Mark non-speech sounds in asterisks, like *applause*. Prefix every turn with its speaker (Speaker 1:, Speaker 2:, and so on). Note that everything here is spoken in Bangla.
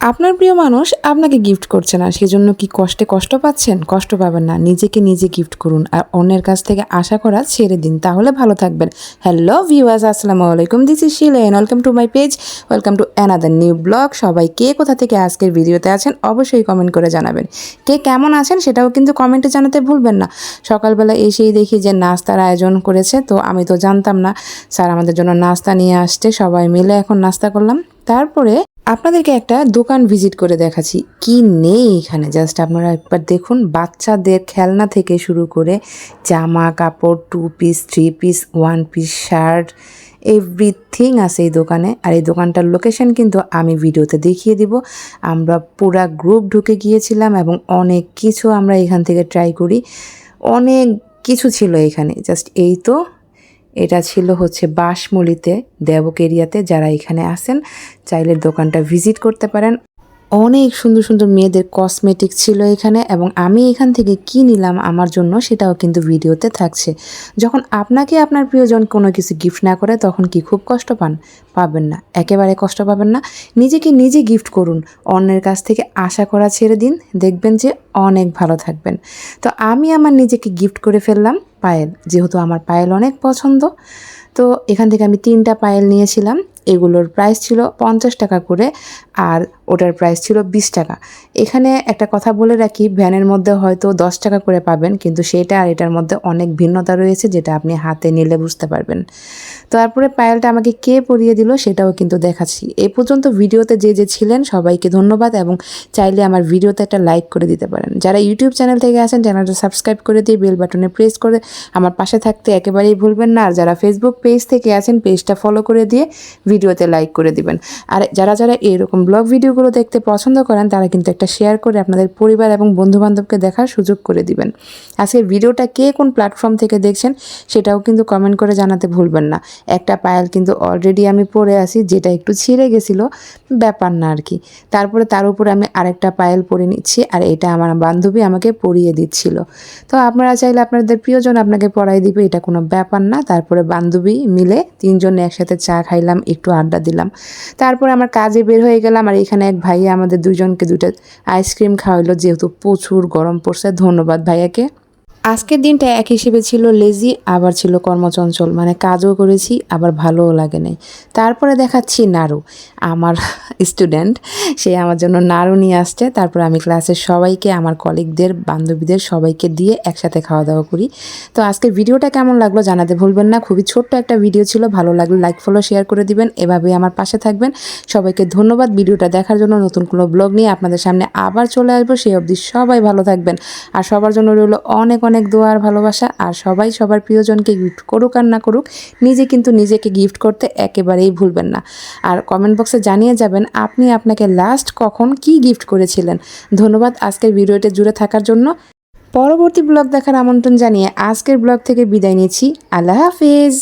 Speaker 1: আপনার প্রিয় মানুষ আপনাকে গিফট করছে না, সেজন্য কি কষ্টে কষ্ট পাচ্ছেন? কষ্ট পাবেন না, নিজেকে নিজে গিফট করুন আর অন্যের কাছ থেকে আশা করা ছেড়ে দিন, তাহলে ভালো থাকবেন। হ্যালো ভিউয়ার্স আসসালামু আলাইকুম this is Shilen welcome to my page welcome to another new blog সবাই কে কোথা থেকে আজকের ভিডিওতে আছেন, অবশ্যই কমেন্ট করে জানাবেন। কে কেমন আছেন, সেটাও কিন্তু কমেন্টে জানাতে ভুলবেন না। সকালবেলা এসেই দেখি যে নাস্তার আয়োজন করেছে, তো আমি তো জানতাম না। স্যার আমাদের জন্য নাস্তা নিয়ে আসছে সবাই মিলে এখন নাস্তা করলাম। তারপরে আপনাদেরকে একটা দোকান ভিজিট করে দেখাচ্ছি। কি নেই এখানে? জাস্ট আপনারা একবার দেখুন, বাচ্চাদের খেলনা থেকে শুরু করে জামা, কাপড় two piece three piece one piece shirt everything আছে এই দোকানে। আর এই দোকানটার লোকেশন কিন্তু আমি ভিডিওতে দেখিয়ে দিব। আমরা পুরা গ্রুপ ঢুকে গিয়েছিলাম এবং অনেক কিছু আমরা এখান থেকে ট্রাই করি। অনেক কিছু ছিল এখানে। জাস্ট এই তো। এটা ছিল হচ্ছে বাসমলিতে দেবক এরিয়াতে যারা এখানে আসেন চাইলে দোকানটা ভিজিট করতে পারেন। অনেক সুন্দর সুন্দর মেয়েদের কসমেটিক ছিল এখানে এবং আমি এখান থেকে কি নিলাম আমার জন্য সেটাও কিন্তু ভিডিওতে থাকছে। যখন আপনাকে আপনার প্রিয়জন কোনো কিছু গিফট না করে তখন কি খুব কষ্ট পান? পাবেন না। একেবারে কষ্ট পাবেন না। নিজেকে নিজে গিফট করুন। অন্যের কাছ থেকে আশা করা ছেড়ে দিন। দেখবেন যে অনেক ভালো থাকবেন। তো আমি আমার নিজেকে গিফট করে ফেললাম পায়েল। যেহেতু আমার পায়েল অনেক পছন্দ, তো এখান থেকে আমি তিনটা পায়েল নিয়েছিলাম। এগুলোর প্রাইস ছিল পঞ্চাশ টাকা করে আর ওটার প্রাইস ছিল বিশ টাকা। এখানে একটা কথা বলে রাখি ভ্যানের মধ্যে হয়তো দশ টাকা করে পাবেন, কিন্তু সেটা আর এটার মধ্যে অনেক ভিন্নতা রয়েছে যেটা আপনি হাতে নিলে বুঝতে পারবেন। তারপরে পায়েলটা আমাকে কে পরিয়ে দিল সেটাও কিন্তু দেখাচ্ছি। এ পর্যন্ত ভিডিওতে যে যে ছিলেন সবাইকে ধন্যবাদ এবং চাইলে আমার ভিডিওতে একটা লাইক করে দিতে পারেন। যারা ইউটিউব চ্যানেল থেকে আছেন চ্যানেলটা সাবস্ক্রাইব করে দিয়ে বেল বাটনে প্রেস করে আমার পাশে থাকতে একেবারেই ভুলবেন না। আর যারা ফেসবুক পেজ থেকে আছেন পেজটা ফলো করে দিয়ে ভিডিওতে লাইক করে দিবেন। আর যারা যারা এরকম ব্লগ ভিডিওগুলো দেখতে পছন্দ করেন, তারা কিন্তু একটা শেয়ার করে আপনাদের পরিবার এবং বন্ধুবান্ধবকে দেখার সুযোগ করে দিবেন। আজকের ভিডিওটা কে কোন প্ল্যাটফর্ম থেকে দেখছেন, সেটাও কিন্তু কমেন্ট করে জানাতে ভুলবেন না। একটা পায়েল কিন্তু অলরেডি আমি পরে আছি, যেটা একটু ছিঁড়ে গেছিল, ব্যাপার না আর কি। তারপরে তার উপরে আমি আরেকটা পায়েল পরে নিচ্ছি, আর এটা আমার বান্ধবী আমাকে পরিয়ে দিচ্ছিল। তো আপনারা চাইলে আপনাদের প্রিয়জন আপনাকে পড়াই দিবে, এটা কোনো ব্যাপার না। তারপরে বান্ধবী মিলে তিনজন একসাথে চা খাইলাম, একটু আড্ডা দিলাম। তারপর আমার কাজে বের হয়ে গেলাম আর এখানে এক ভাইয়া আমাদের দুজনকে দুইটা আইসক্রিম খাওয়াইলো, যেহেতু প্রচুর গরম পড়ছে। ধন্যবাদ ভাইয়াকে। আজকের দিনটা এক হিসেবে ছিল লেজি আবার ছিল কর্মচঞ্চল। মানে কাজও করেছি, আবার ভালোও লাগে নাই। তারপরে দেখাচ্ছি নাড়ু আমার *laughs* স্টুডেন্ট সে আমার জন্য নাড়ু নিয়ে আসছে। তারপরে আমি ক্লাসের সবাইকে, আমার কলিগদের বান্ধবীদের সবাইকে দিয়ে একসাথে খাওয়া দাওয়া করি। তো আজকের ভিডিওটা কেমন লাগল জানাতে ভুলবেন না। খুবই ছোট্ট একটা ভিডিও ছিল, ভালো লাগলে লাইক ফলো শেয়ার করে দিবেন। এভাবেই আমার পাশে থাকবেন। সবাইকে ধন্যবাদ। ভিডিওটা দেখার জন্য নতুন কোনো ব্লগ নিয়ে আপনাদের সামনে আবার চলে আসব। সেই অবধি সবাই ভালো থাকবেন। আর সবার জন্য রইল অনেক অনেক দোয়ার ভালোবাসা, আর সবাই সবার প্রিয়জনকে গিফট করুক আর না করুক, নিজে কিন্তু নিজেকে গিফট করতে একেবারেই ভুলবেন না। আর কমেন্ট বক্সে জানিয়ে যাবেন, আপনি আপনাকে লাস্ট কখন কি গিফট করেছিলেন? ধন্যবাদ আজকের ভিডিওতে জুড়ে থাকার জন্য। পরবর্তী ব্লগ দেখার আমন্ত্রণ জানিয়ে আজকের ব্লগ থেকে বিদায় নিচ্ছি। আল্লাহ হাফিজ!